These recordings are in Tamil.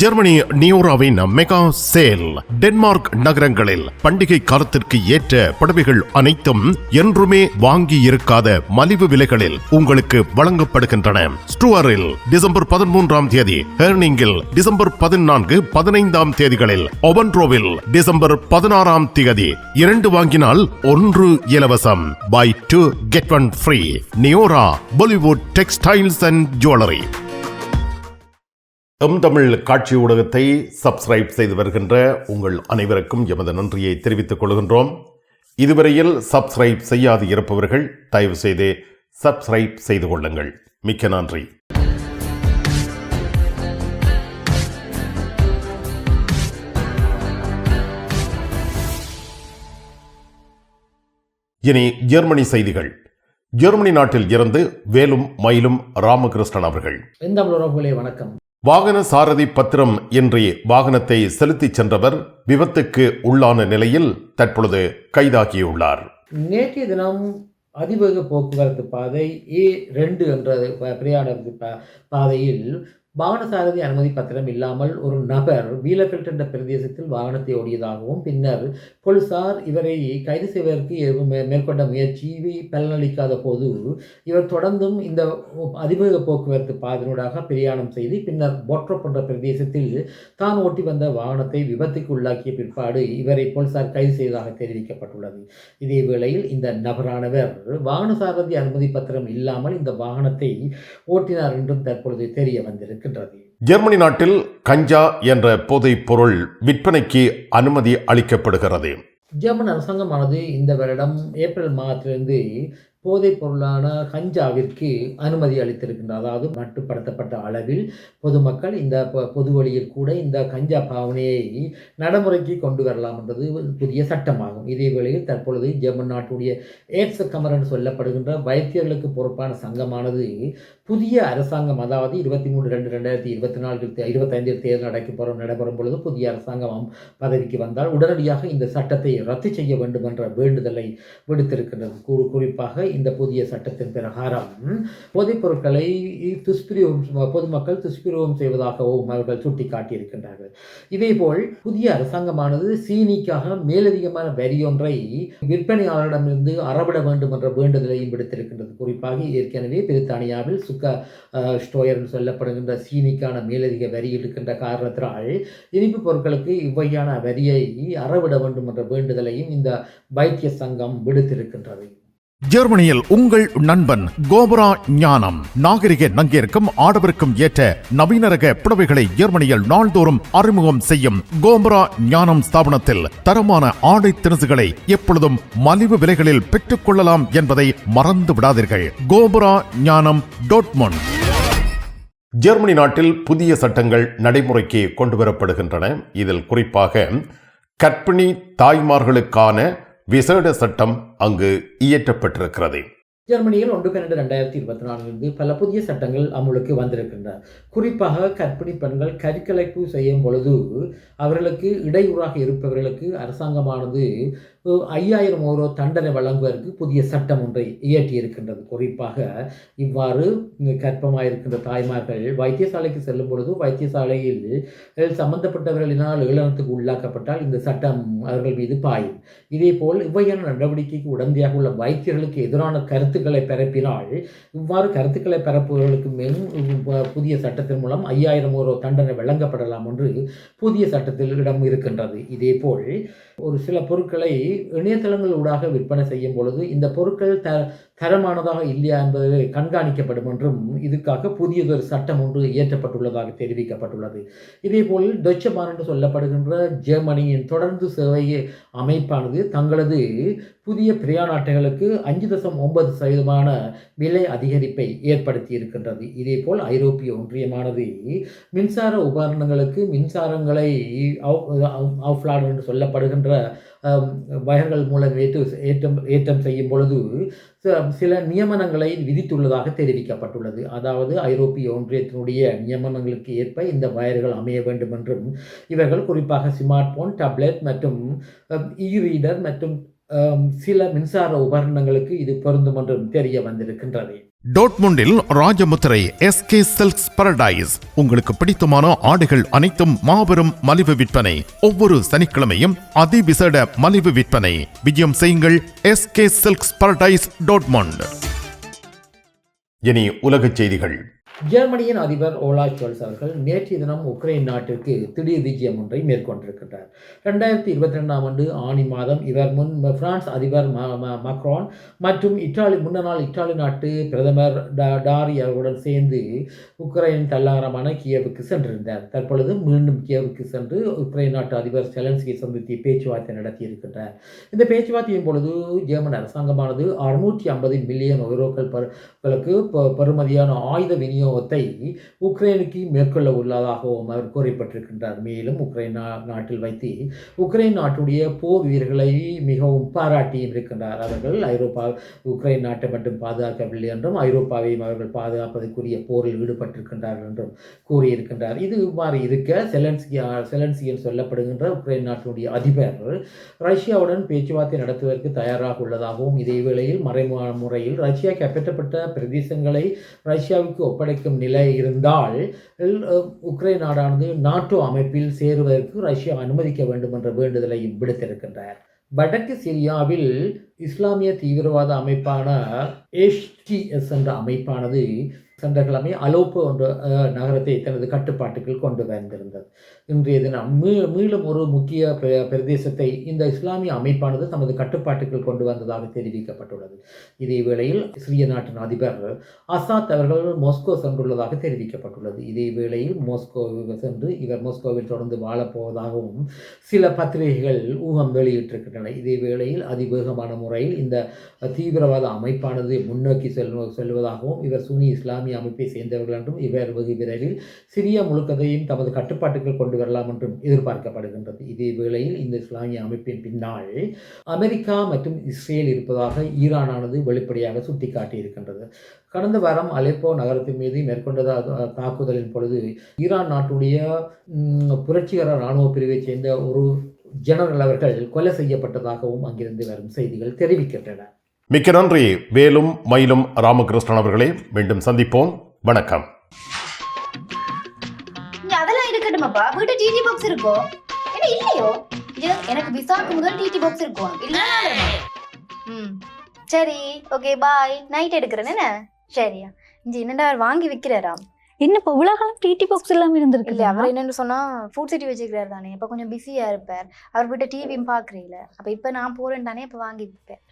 ஜெர்மனி நியோராவின் மெகா சேல். டென்மார்க் நகரங்களில் பண்டிகை காலத்திற்கு ஏற்ற புடவைகள் அனைத்தும் என்றுமே வாங்கி இருக்காத மலிவு விலைகளில் உங்களுக்கு வழங்கப்படுகின்றன. ஸ்டுவரில் டிசம்பர் பதிமூன்றாம் தேதி ஹெர்னிங்கில் டிசம்பர் பதினான்கு பதினைந்தாம் தேதிகளில் ஒவன்ட்ரோவில் டிசம்பர் பதினாறாம் தேதி இரண்டு வாங்கினால் ஒன்று இலவசம். Buy two get one free Neora Bollywood textiles and jewellery M Tamil காட்சி ஊடகத்தை சப்ஸ்கிரைப் செய்து வருகின்ற உங்கள் அனைவருக்கும் எமது நன்றியை தெரிவித்துக் கொள்கின்றோம். இதுவரையில் சப்ஸ்கிரைப் செய்யாது இருப்பவர்கள் தயவு செய்து சப்ஸ்கிரைப் செய்து கொள்ளுங்கள். மிக்க நன்றி. இனி ஜெர்மனி செய்திகள். ஜெர்மனி நாட்டில் இருந்து வேலும் மயிலும் ராமகிருஷ்ணன் அவர்கள். வணக்கம். வாகன சாரதி பத்திரம் இன்றி வாகனத்தை செலுத்திச் சென்றவர் விபத்துக்கு உள்ளான நிலையில் தற்பொழுது கைதாகியுள்ளார். நேற்றைய தினம் அதிவேக போக்குவரத்து பாதை ஏ ரெண்டு என்ற ப- பிரயாண பா- பாதையில் வாகன சாரதி அனுமதி பத்திரம் இல்லாமல் ஒரு நபர் வீலபெல்ட் என்ற பிரதேசத்தில் வாகனத்தை ஓடியதாகவும் பின்னர் போலீசார் இவரை கைது செய்வதற்கு மே- மேற்கொண்ட முயற்சி பலனளிக்காத போது இவர் தொடர்ந்தும் இந்த அதிவேக போக்குவரத்து பாதையினூடாக பிரயாணம் செய்து பின்னர் போட்ரோப் என்ற பிரதேசத்தில் தான் ஓட்டி வந்த வாகனத்தை விபத்துக்கு உள்ளாக்கிய பிற்பாடு இவரை போலீசார் கைது செய்ததாக தெரிவிக்கப்பட்டுள்ளது. இதே வேளையில் இந்த நபரானவர் வாகன சாரதி அனுமதி பத்திரம் இல்லாமல் இந்த வாகனத்தை ஓட்டினார் என்றும் தற்பொழுது தெரிய வந்திருக்கின்றது ஜெர்மனி நாட்டில் கஞ்சா என்ற போதைப் பொருள் விற்பனைக்கு அனுமதி அளிக்கப்படுகிறது. ஜெர்மன் அரசாங்கமானது இந்த வருடம் ஏப்ரல் மாதத்திலிருந்து போதைப் பொருளான கஞ்சாவிற்கு அனுமதி அளித்திருக்கின்றார் அதாவது மட்டுப்படுத்தப்பட்ட அளவில் பொதுமக்கள் இந்த பொ- பொது வழியில் கூட இந்த கஞ்சா பாவனையை நடைமுறைக்கு கொண்டு வரலாம் என்றது புதிய சட்டமாகும். இதே வேளையில் தற்பொழுது ஜெர்மன் நாட்டுடைய ஏட்ஸ் கமர் என்று சொல்லப்படுகின்ற வைத்தியர்களுக்கு பொறுப்பான சங்கமானது புதிய அரசாங்கம் அதாவது இருபத்தி மூணு ரெண்டு ரெண்டாயிரத்தி இருபத்தி நாலு இருபத்தைந்தில் தேர்தல் நடைபெறும் நடைபெறும் பொழுது புதிய அரசாங்கம் பதவிக்கு வந்தால் உடனடியாக இந்த சட்டத்தை ரத்து செய்ய வேண்டும் என்ற வேண்டுதலை விடுத்திருக்கின்றது. குறிப்பாக இந்த புதிய சட்டத்தின் பிரகாரம் போதைப் பொருட்களை துஷ்பிரயோகம் பொதுமக்கள் துஷ்பிரயோகம் செய்வதாகவும் அவர்கள் சுட்டிக்காட்டியிருக்கின்றார்கள். இதேபோல் புதிய அரசாங்கமானது சீனிக்காக மேலதிகமான வரி ஒன்றை விற்பனையாளரிடமிருந்து அறவிட வேண்டும் என்ற வேண்டுதலையும் விடுத்திருக்கின்றது. குறிப்பாக ஏற்கனவே பிரித்தானியாவில் சுக்க ஸ்டோயர் சொல்லப்படுகின்ற சீனிக்கான மேலதிக வரி இருக்கின்ற காரணத்தினால் இனிப்பு பொருட்களுக்கு இவ்வகையான வரியை அறவிட வேண்டும் என்ற வேண்டுதலையும் இந்த வைத்திய சங்கம் விடுத்திருக்கின்றது. ஜெர்மனியில் உங்கள் நண்பன் கோபரா ஞானம். நாகரிக நங்கிற்கும் ஆடவருக்கும் ஏற்ற நவீன ரக புடவைகளை ஜெர்மனியில் நாள்தோறும் அறிமுகம் செய்யும் கோபரா ஞானம் ஸ்தாபனத்தில் தரமான ஆடை திணுசுகளை எப்பொழுதும் மலிவு விலைகளில் பெற்றுக் கொள்ளலாம் என்பதை மறந்து விடாதீர்கள். கோபரா ஞானம் டோட்மோன் ஜெர்மனி நாட்டில் புதிய சட்டங்கள் நடைமுறைக்கு கொண்டு வரப்படுகின்றன. இதில் குறிப்பாக கர்ப்பிணி தாய்மார்களுக்கான விசேட சட்டம் அங்கு இயற்றப்பட்டிருக்கிறது. ஜெர்மனியில் ஒன்று பன்னெண்டு ரெண்டாயிரத்தி இருபத்தி நான்கு பல புதிய சட்டங்கள் அமுலுக்கு வந்திருக்கின்றன. குறிப்பாக கற்பிணி பெண்கள் கருக்கலைப்பு செய்யும் பொழுது அவர்களுக்கு இடையூறாக இருப்பவர்களுக்கு அரசாங்கமானது ஐயாயிரம் ஓரோ தண்டனை வழங்குவதற்கு புதிய சட்டம் ஒன்றை இயற்றியிருக்கின்றது. குறிப்பாக இவ்வாறு கர்ப்பமாக இருக்கின்ற தாய்மார்கள் வைத்தியசாலைக்கு செல்லும் பொழுது வைத்தியசாலையில் சம்பந்தப்பட்டவர்களினால் ஏளனத்துக்கு உள்ளாக்கப்பட்டால் இந்த சட்டம் அவர்கள் மீது பாயும். இதேபோல் இவ்வையான நடவடிக்கைக்கு உடந்தையாக உள்ள வைத்தியர்களுக்கு எதிரான கருத்துக்களை பரப்பினால் இவ்வாறு கருத்துக்களை பரப்புவர்களுக்கு மேல் புதிய சட்டத்தின் மூலம் ஐயாயிரம் ஓரோ தண்டனை வழங்கப்படலாம் என்று புதிய சட்டத்தில் இடம் இருக்கின்றது. இதேபோல் ஒரு சில பொருட்களை இணையதளங்கள் ஊடாக விற்பனை செய்யும் பொழுது இந்த பொருட்கள் த தரமானதாக இல்லையா என்பது கண்காணிக்கப்படும் என்றும் இதுக்காக புதியதொரு சட்டம் ஒன்று இயற்றப்பட்டுள்ளதாக தெரிவிக்கப்பட்டுள்ளது. இதேபோல் டொச்சபான் என்று சொல்லப்படுகின்ற ஜெர்மனியின் தொடர்ந்து சேவை அமைப்பானது தங்களது புதிய பிரயாண அட்டைகளுக்கு அஞ்சு தசம் ஒன்பது சதவீதமான விலை அதிகரிப்பை ஏற்படுத்தி இருக்கின்றது இதேபோல் ஐரோப்பிய ஒன்றியமானது மின்சார உபகரணங்களுக்கு மின்சாரங்களை அவுஃப்லாட் என்று சொல்லப்படுகின்ற வயர்கள் மூலம் ஏற்று ஏற்றம் ஏற்றம் செய்யும் பொழுது ச- சில நியமனங்களை விதித்துள்ளதாக தெரிவிக்கப்பட்டுள்ளது. அதாவது ஐரோப்பிய ஒன்றியத்தினுடைய நியமனங்களுக்கு ஏற்ப இந்த வயர்கள் அமைய வேண்டும் என்றும் இவர்கள் குறிப்பாக ஸ்மார்ட் போன் டேப்லெட் மற்றும் இ ரீடர் மற்றும் சில மின்சார உபகரணங்களுக்கு இது பொருந்தும் என்றும் தெரிய வந்திருக்கின்றது. டோட்முண்டில் ராஜமுத்திரை எஸ்கே செல்ஸ் பரடைஸ் உங்களுக்கு பிடித்தமான ஆடைகள் அனைத்தும் மாபெரும் மலிவு விற்பனை. ஒவ்வொரு சனிக்கிழமையும் அதிவிசேட மலிவு விற்பனை. விஜயம் செய்யுங்கள் எஸ்கே சில்க்ஸ் பரடைஸ் டோட்மண்ட். இனி உலகச் செய்திகள். ஜெர்மனியின் அதிபர் ஓலா ஷோல்ஸ் அவர்கள் நேற்றைய தினம் உக்ரைன் நாட்டிற்கு திடீர் விஜயம் ஒன்றை மேற்கொண்டிருக்கின்றார். ரெண்டாயிரத்தி இருபத்தி ரெண்டாம் ஆண்டு ஆணி மாதம் இவர் முன் பிரான்ஸ் அதிபர் ம- ம- மக்ரான் மற்றும் இத்தாலி முன்னாள் இத்தாலி நாட்டு பிரதமர் டாரி அவர்களுடன் சேர்ந்து உக்ரைன் தல்லாரமான கியவுக்கு சென்றிருந்தார். தற்பொழுது மீண்டும் கியவுக்கு சென்று உக்ரைன் நாட்டு அதிபர் செலன்ஸ்கி சந்தித்து பேச்சுவார்த்தை நடத்தியிருக்கின்றார். இந்த பேச்சுவார்த்தையின் பொழுது ஜெர்மன் அரசாங்கமானது அறுநூற்றி ஐம்பது மில்லியன் யூரோக்கள் பெருமதியான ஆயுத ஆயுத விநியோகத்தை உக்ரைனுக்கு மேற்கொள்ள உள்ளதாகவும் அவர் கூறப்பட்டிருக்கின்றார். மேலும் உக்ரைன் நாட்டில் வைத்து உக்ரைன் நாட்டுடைய போர் வீரர்களை மிகவும் பாராட்டியும் இருக்கின்றார். அவர்கள் ஐரோப்பா உக்ரைன் நாட்டை மட்டும் பாதுகாக்கவில்லை என்றும் ஐரோப்பாவையும் அவர்கள் பாதுகாப்பதற்குரிய போரில் ஈடுபட்டிருக்கின்றார்கள் என்றும் கூறியிருக்கின்றார். இது இவ்வாறு இருக்க செலன்ஸ்கி செலன்ஸ்கி என்று சொல்லப்படுகின்ற உக்ரைன் நாட்டினுடைய அதிபர் ரஷ்யாவுடன் பேச்சுவார்த்தை நடத்துவதற்கு தயாராக உள்ளதாகவும் இதே வேளையில் மறைமுக முறையில் ரஷ்யா கைப்பற்றப்பட்ட பிரதேசங்களை ரஷ்யாவுக்கு ஒப்படை ஒப்படைக்கும் நிலை இருந்தால் உக்ரைன் நாடானது நாட்டோ அமைப்பில் சேருவதற்கு ரஷ்யா அனுமதிக்க வேண்டும் என்ற வேண்டுதலை விடுத்திருக்கின்றார். வடக்கு சிரியாவில் இஸ்லாமிய தீவிரவாத அமைப்பான HTS என்ற அமைப்பானது சென்ற கிழமை அலோப்பு என்ற நகரத்தை தனது கட்டுப்பாட்டுக்குள் கொண்டு வந்திருந்தது. இன்றைய தினம் மீ மீண்டும் ஒரு முக்கிய பிர- பிரதேசத்தை இந்த இஸ்லாமிய அமைப்பானது தமது கட்டுப்பாட்டுக்குள் கொண்டு வந்ததாக தெரிவிக்கப்பட்டுள்ளது. இதே வேளையில் சிறிய நாட்டின் அதிபர் அசாத் அவர்கள் மோஸ்கோ சென்றுள்ளதாக தெரிவிக்கப்பட்டுள்ளது. இதே வேளையில் மாஸ்கோ சென்று இவர் மொஸ்கோவில் தொடர்ந்து வாழப்போவதாகவும் சில பத்திரிகைகள் ஊகம் வெளியிட்டிருக்கின்றன. இதே வேளையில் அதிவேகமான முறையில் இந்த தீவிரவாத அமைப்பானது முன்னோக்கி செல் செல்வதாகவும் இவர் சுனி இஸ்லாமிய அமைப்பை சேர்ந்தவர்கள் என்றும் இவர் வெகு விரைவில் சிரியா முழுக்கதையும் தமது கட்டுப்பாட்டுக்குள் கொண்டு வரலாம் என்றும் எதிர்பார்க்கப்படுகின்றது. இதே வேளையில் இந்த இஸ்லாமிய அமைப்பின் பின்னால் அமெரிக்கா மற்றும் இஸ்ரேல் இருப்பதாக ஈரானானது வெளிப்படையாக சுட்டிக்காட்டி இருக்கின்றது கடந்த வாரம் அலெப்போ நகரத்தின் மீது மேற்கொண்ட தாக்குதலின் பொழுது ஈரான் நாட்டுடைய புரட்சிகர இராணுவ பிரிவைச் சேர்ந்த ஒரு ஜெனரல் அவர்கள் கொலை செய்யப்பட்டதாகவும் அங்கிருந்து வரும் செய்திகள் தெரிவிக்கின்றன. மிக்க நன்றி. வேலும் மயிலும் ராமகிருஷ்ணன் அவர்களே மீண்டும் சந்திப்போம். வணக்கம். அதெல்லாம் இருக்கட்டுமாப்பா? வீட்டு டிடி பாக்ஸ் இருக்கோ? என்ன இல்லையோ? எனக்கு விசாக்கு முதல் டிடி பாக்ஸ் இருக்கும் இல்ல. ம். சரி ஓகே பாய் நைட் எடுக்கிறேன் என்ன? சரியா இங்க என்னடா அவர் வாங்கி விக்கிறாராம்? என்ன இப்போ இவ்வளவு காலம் டிடி பாக்ஸ் இல்லாம இருந்திருக்கு இல்ல அவர் என்னன்னு சொன்னா ஃபுட் சிட்டி வச்சுக்கிறாரு தானே. இப்ப கொஞ்சம் பிஸியா இருப்பார். அவர் வீட்டை டிவியும் பாக்குறீல அப்ப இப்ப நான் போறேன் தானே இப்ப வாங்கி விற்பேன்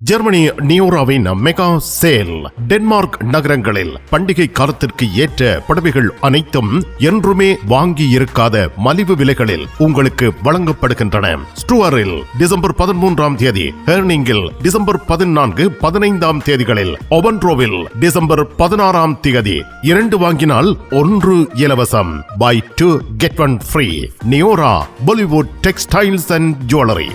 ஜெர்மனி நியோராவின் மெகா சேல். டென்மார்க் நகரங்களில் பண்டிகை காலத்திற்கு ஏற்ற புடவைகள் அனைத்தும் என்றுமே வாங்கி இருக்காத மலிவு விலைகளில் உங்களுக்கு வழங்கப்படுகின்றன. ஸ்டூவரில் டிசம்பர் பதிமூன்றாம் தேதி ஹெர்னிங்கில் டிசம்பர் பதினான்கு பதினைந்தாம் தேதிகளில் ஒவன்ட்ரோவில் டிசம்பர் பதினாறாம் தேதி இரண்டு வாங்கினால் ஒன்று இலவசம். Buy two get one free Neora Bollywood textiles and jewellery